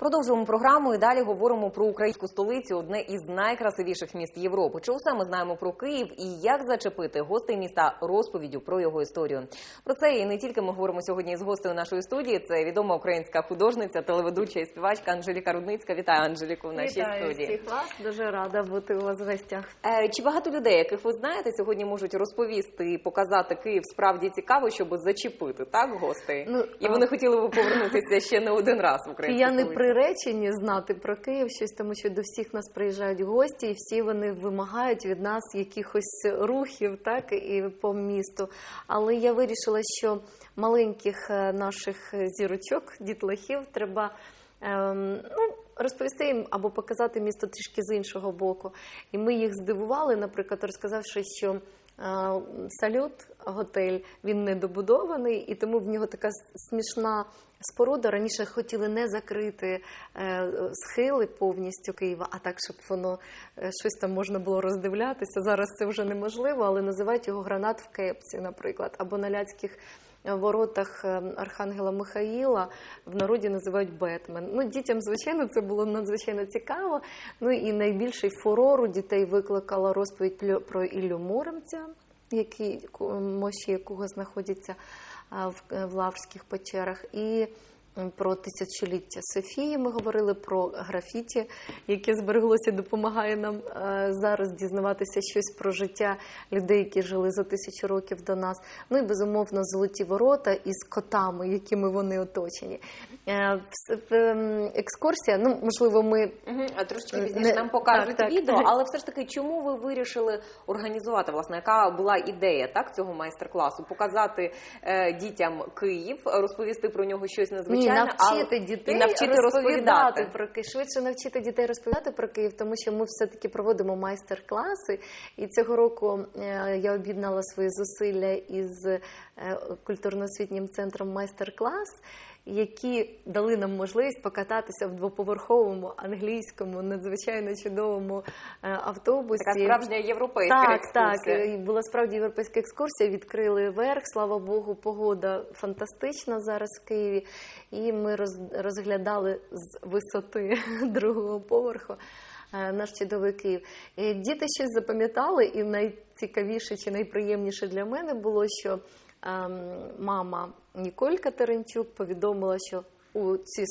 Продовжуємо програму і далі говоримо про українську столицю, одне із найкрасивіших міст Європи. Чи усе ми знаємо про Київ і як зачепити гостей міста розповіддю про його історію? Про це і не тільки ми говоримо сьогодні з гостею нашої студії. Це відома українська художниця, телеведуча і співачка Анжеліка Рудницька. Вітаю Анжеліку в нашій Вітаю студії. всіх вас. Дуже рада бути у вас в гостях. Е, Чи багато людей, яких ви знаєте, сьогодні можуть розповісти і показати Київ справді цікаво, щоб зачепити так гостей? Ну, і а- вони хотіли би повернутися ще не один раз в Україну. Я не приречені знати про Київ щось, тому що до всіх нас приїжджають гості, і всі вони вимагають від нас якихось рухів, так і по місту. Але я вирішила, що маленьких е, наших зірочок, дітлахів, треба. ем, ну, Розповісти їм або показати місто трішки з іншого боку. І ми їх здивували, наприклад, розказавши, що е, салют готель він недобудований, і тому в нього така смішна споруда. Раніше хотіли не закрити е, схили повністю Києва, а так, щоб воно е, щось там можна було роздивлятися. Зараз це вже неможливо, але називають його гранат в кепці, наприклад, або на ляцьких воротах е, Архангела Михаїла в народі називають Бетмен. Ну, дітям, звичайно, це було надзвичайно цікаво. Ну і найбільший фурор у дітей викликала розповідь про Іллю Муромця, ку- мощі якого знаходяться в, е, Лаврських печерах. І про тисячоліття Софії ми говорили про графіті, яке збереглося допомагає нам е, зараз дізнаватися щось про життя людей, які жили за тисячу років до нас. Ну і безумовно золоті ворота із котами, якими вони оточені. Е, ем, Екскурсія, ну можливо, ми Угу. А трошечки Е, пізніше не- нам покажуть так, так. відео, але все ж таки, чому ви вирішили організувати, власне, яка була ідея так цього майстер-класу? Показати е, дітям Київ, розповісти про нього щось Ні, незвичайне, навчити дітей і навчити розповідати розповідати. про Київ. Швидше навчити дітей розповідати про Київ, тому що ми все-таки проводимо майстер-класи. І цього року е, я об'єднала свої зусилля із е, культурно-освітнім центром майстер-клас. Які дали нам можливість покататися в двоповерховому англійському надзвичайно чудовому е, автобусі. Така справжня європейська Так, так. екскурсія. І була справді європейська екскурсія. Відкрили верх. Слава Богу, погода фантастична зараз в Києві. І ми роз- розглядали з висоти другого поверху. е, Наш чудовий Київ. Діти щось запам'ятали, і найцікавіше чи найприємніше для мене було, що мама Ніколь Катеринчук повідомила, що у ці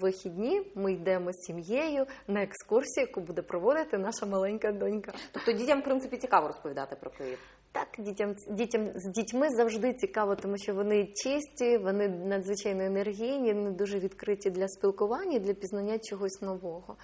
вихідні ми йдемо з сім'єю на екскурсію, яку буде проводити наша маленька донька. Тобто дітям, в принципі, цікаво розповідати про Київ. Так, дітям, дітям з дітьми завжди цікаво, тому що вони чисті, вони надзвичайно енергійні, вони дуже відкриті для спілкування, для пізнання чогось нового.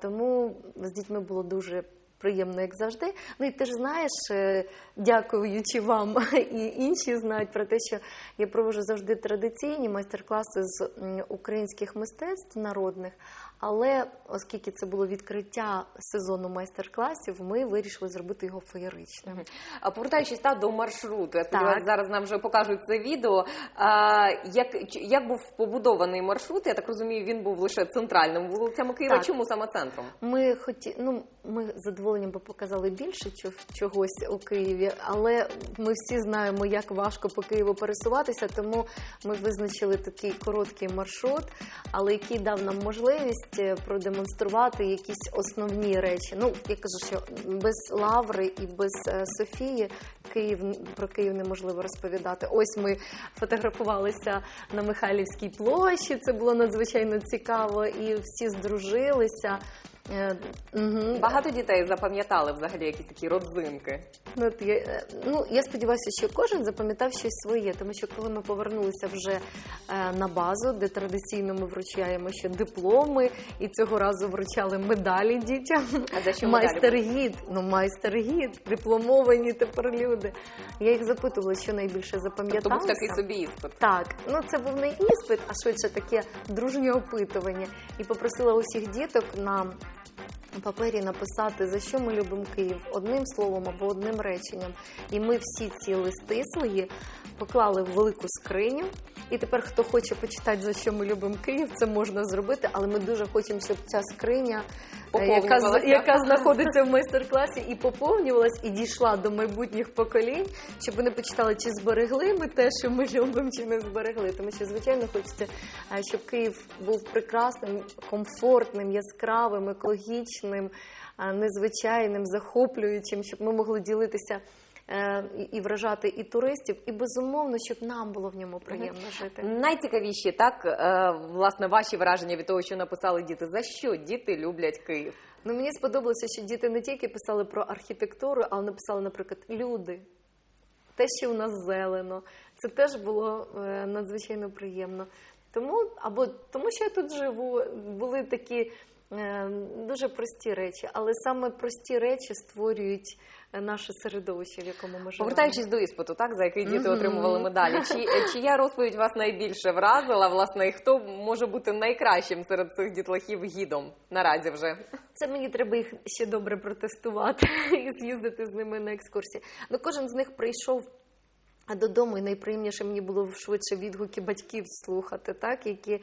Тому з дітьми було дуже приємно, як завжди. Ну і ти ж знаєш, е, дякуючи вам і інші знають про те, що я проводжу завжди традиційні майстер-класи з українських мистецтв народних. Але оскільки це було відкриття сезону майстер-класів, ми вирішили зробити його феєричним. А повертаючись та до маршруту, я сподіваюся, зараз нам вже покажуть це відео. А, як, як був побудований маршрут? Я так розумію, він був лише центральним вулицями Києва. Так. Чому саме центром? Ми хоті... ну, ми з задоволенням би показали більше чогось у Києві, але ми всі знаємо, як важко по Києву пересуватися, тому ми визначили такий короткий маршрут, але який дав нам можливість е, продемонструвати якісь основні речі. Ну, я кажу, що без Лаври і без е, Софії Київ про Київ неможливо розповідати. Ось ми фотографувалися на Михайлівській площі. Це було надзвичайно цікаво, і всі здружилися. Е, мгм. Багато дітей запам'ятали взагалі якісь такі родзинки. Ну, от я, е, ну, я сподіваюся, що кожен запам'ятав щось своє, тому що коли ми повернулися вже е, на базу, де традиційно ми вручаємо ще дипломи, і цього разу вручали медалі дітям. А за що медалі майстер-гід, ну майстер-гід, дипломовані тепер люди. Я їх запитувала, що найбільше Тобто запам'яталося. був такий собі іспит. Так, ну це був не іспит, а швидше таке дружнє опитування. І попросила усіх діток на Thank you. Папері написати, за що ми любимо Київ одним словом або одним реченням. І ми всі ці листи свої поклали в велику скриню. І тепер, хто хоче почитати, за що ми любимо Київ, це можна зробити, але ми дуже хочемо, щоб ця скриня, е, яка, яка знаходиться в майстер-класі, і поповнювалась, і дійшла до майбутніх поколінь, щоб вони почитали, чи зберегли ми те, що ми любимо, чи не зберегли. Тому що, звичайно, хочеться, е, щоб Київ був прекрасним, комфортним, яскравим, екологічним, е, незвичайним, захоплюючим, щоб ми могли ділитися. е, і- вражати і туристів, і безумовно, щоб нам було в ньому приємно жити. Найцікавіші, так, е, власне, ваші враження від того, що написали діти. За що діти люблять Київ? Ну мені сподобалося, що діти не тільки писали про архітектуру, але написали, наприклад, люди. Те, що у нас зелено, це теж було е, надзвичайно приємно. Тому або тому, що я тут живу, були такі дуже прості речі, але саме прості речі створюють е, наше середовище, в якому ми живемо. Повертаючись до іспиту, так за який діти отримували медалі. Чи е, чия розповідь вас найбільше вразила? Власне, і хто може бути найкращим серед цих дітлахів гідом наразі вже? Це мені треба їх ще добре протестувати і з'їздити з ними на екскурсії. Ну, кожен з них прийшов додому, і найприємніше мені було швидше відгуки батьків слухати, так, які е,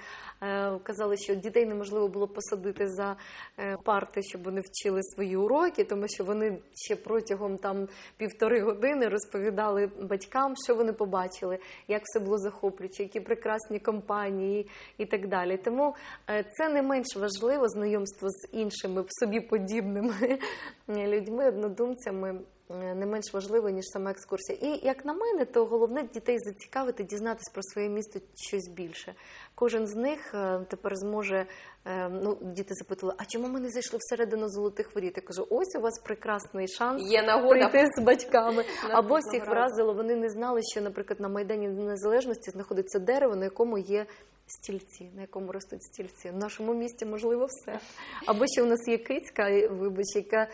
казали, що дітей неможливо було посадити за е, парти, щоб вони вчили свої уроки, тому що вони ще протягом там півтори години розповідали батькам, що вони побачили, як все було захоплююче, які прекрасні компанії і так далі. Тому е, це не менш важливо знайомство з іншими собі подібними людьми, однодумцями. Е, Не менш важливо, ніж сама екскурсія. І як на мене, то головне дітей зацікавити, дізнатись про своє місто щось більше. Кожен з них е, тепер зможе. е, Ну, діти запитували, а чому ми не зайшли всередину золотих воріт? Я кажу, ось у вас прекрасний шанс Є нагода прийти з батьками. Або всіх вразило, вони не знали, що, наприклад, на Майдані Незалежності знаходиться дерево, на якому є стільці, на якому ростуть стільці. В нашому місті можливо все. Або ще у нас є кицька, вибач, яка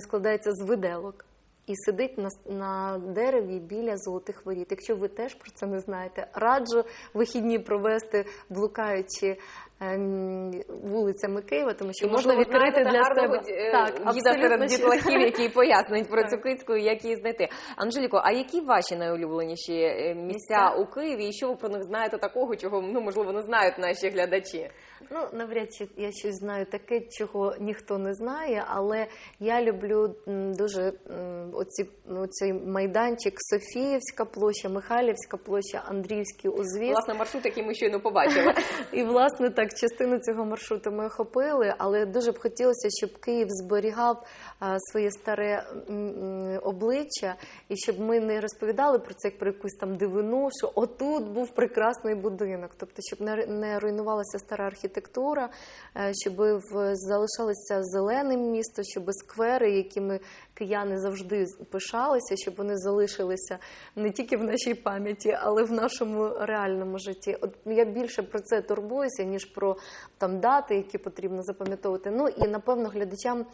складається з виделок. І сидить на, на дереві біля золотих воріт. Якщо ви теж про це не знаєте, раджу вихідні провести, блукаючи ем, вулицями Києва, тому що І можна відкрити для себе е, так, гіда серед дітлахів, який пояснить про цю кицьку і як її знайти. Анжеліко, а які ваші найулюбленіші е, місця Місця? у Києві? І що ви про них знаєте такого, чого ну можливо не знають наші глядачі? Ну, навряд чи я щось знаю таке, чого ніхто не знає, але я люблю дуже оці, оцей майданчик Софіївська площа, Михайлівська площа, Андріївський узвіз. Власне, маршрут, який ми щойно побачили. І власне так частину цього маршруту ми охопили, але дуже б хотілося, щоб Київ зберігав своє старе обличчя, і щоб ми не розповідали про це як про якусь там дивину, що отут був прекрасний будинок. Тобто, щоб не, не руйнувалася стара архітектура, е, щоб залишалося зеленим місто, щоб сквери, якими кияни завжди пишалися, щоб вони залишилися не тільки в нашій пам'яті, але в нашому реальному житті. От я більше про це турбуюся, ніж про там дати, які потрібно запам'ятовувати. Ну і напевно глядачам.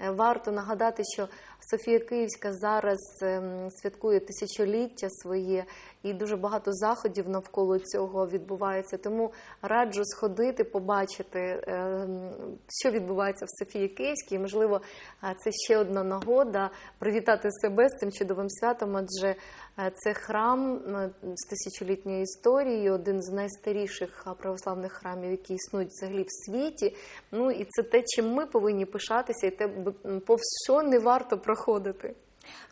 Е, Варто нагадати, що Софія Київська зараз ем, святкує тисячоліття своє, і дуже багато заходів навколо цього відбувається. Тому раджу сходити, побачити, ем, що відбувається в Софії Київській. Можливо, це ще одна нагода привітати себе з цим чудовим святом, адже е, це храм е, з тисячолітньою історією, один з найстаріших православних храмів, які існують взагалі в світі. Ну і це те, чим ми повинні пишатися, і те, повз що не варто проходити.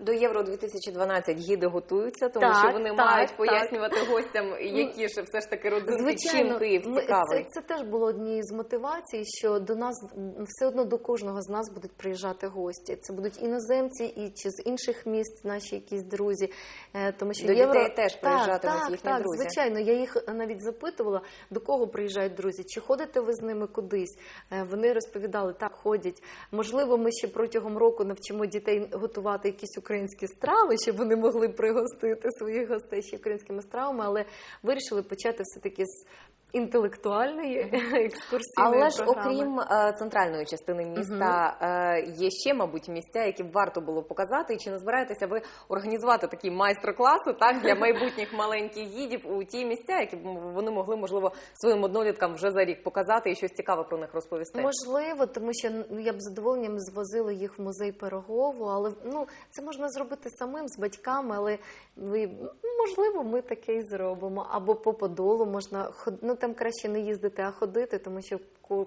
До Євро 2012 гіди готуються, тому Так, що вони так, мають так. пояснювати гостям, які ж все ж таки родзинки, чим Київ цікавий. Це, це теж було однією з мотивацій, що до нас все одно до кожного з нас будуть приїжджати гості. Це будуть іноземці і чи з інших міст наші якісь друзі. Е, Тому що До євро... дітей теж приїжджатимуть так, їхні так, друзі. Звичайно, я їх навіть запитувала, до кого приїжджають друзі, чи ходите ви з ними кудись. Е, Вони розповідали, так ходять. Можливо, ми ще протягом року навчимо дітей готувати якісь українські страви, щоб вони могли пригостити своїх гостей ще українськими стравами, але вирішили почати все таки з інтелектуальної екскурсійної Але ж окрім е, центральної частини міста, е, є ще, мабуть, місця, які б варто було показати. І чи не збираєтеся ви організувати такі майстер-класи так для майбутніх маленьких гідів у ті місця, які б вони могли можливо своїм одноліткам вже за рік показати і щось цікаве про них розповісти? Можливо, тому що ну, я б з задоволенням звозила їх в музей Пирогову, але ну це можна зробити самим з батьками, але ви можливо, ми таке і зробимо. Або по Подолу можна ход... там краще не їздити, а ходити, тому що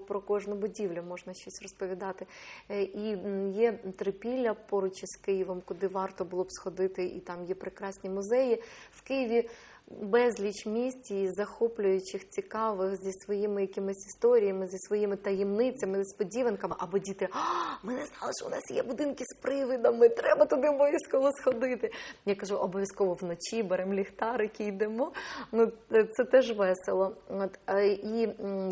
про кожну будівлю можна щось розповідати. Е, І є трипілля поруч із Києвом, куди варто було б сходити, і там є прекрасні музеї в Києві. Безліч місць і захоплюючих, цікавих зі своїми якимись історіями, зі своїми таємницями, несподіванками. Або діти, а, ми не знали, що у нас є будинки з привидами, треба туди обов'язково сходити. Я кажу, обов'язково вночі беремо ліхтарики, йдемо. Ну це- теж весело. От і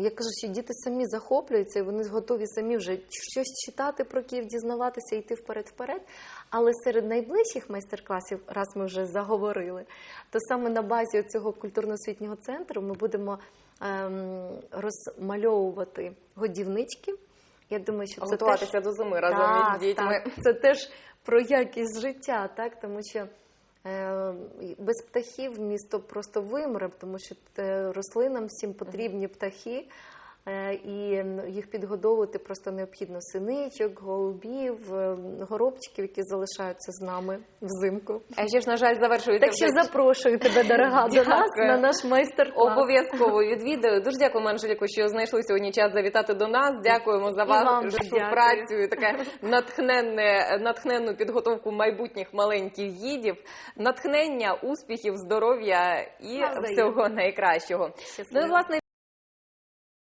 я кажу, що діти самі захоплюються, і вони готові самі вже щось читати про Київ, дізнаватися, йти вперед-вперед. Але серед найближчих майстер-класів, раз ми вже заговорили, то саме на базі цього культурно-освітнього центру ми будемо ем, розмальовувати годівнички. Я думаю, що це Готуватися теж... до зими разом Так, із дітьми. так. Це теж про якість життя, так тому що е, без птахів місто просто вимре, тому що е, рослинам всім потрібні птахи. Е, І їх підгодовувати просто необхідно синичок, голубів, е, горобчиків, які залишаються з нами взимку. А ще ж, на жаль, завершується Так що вже запрошую тебе, дорога, до нас на наш майстер-клас. Обов'язково відвідаю. Дуже дякуємо, Анжеліко, що знайшли сьогодні час завітати до нас. Дякуємо за вашу працю і таке натхненне, натхненну підготовку майбутніх маленьких гідів, натхнення, успіхів, здоров'я і Навзаєм. всього найкращого. Ну і власне.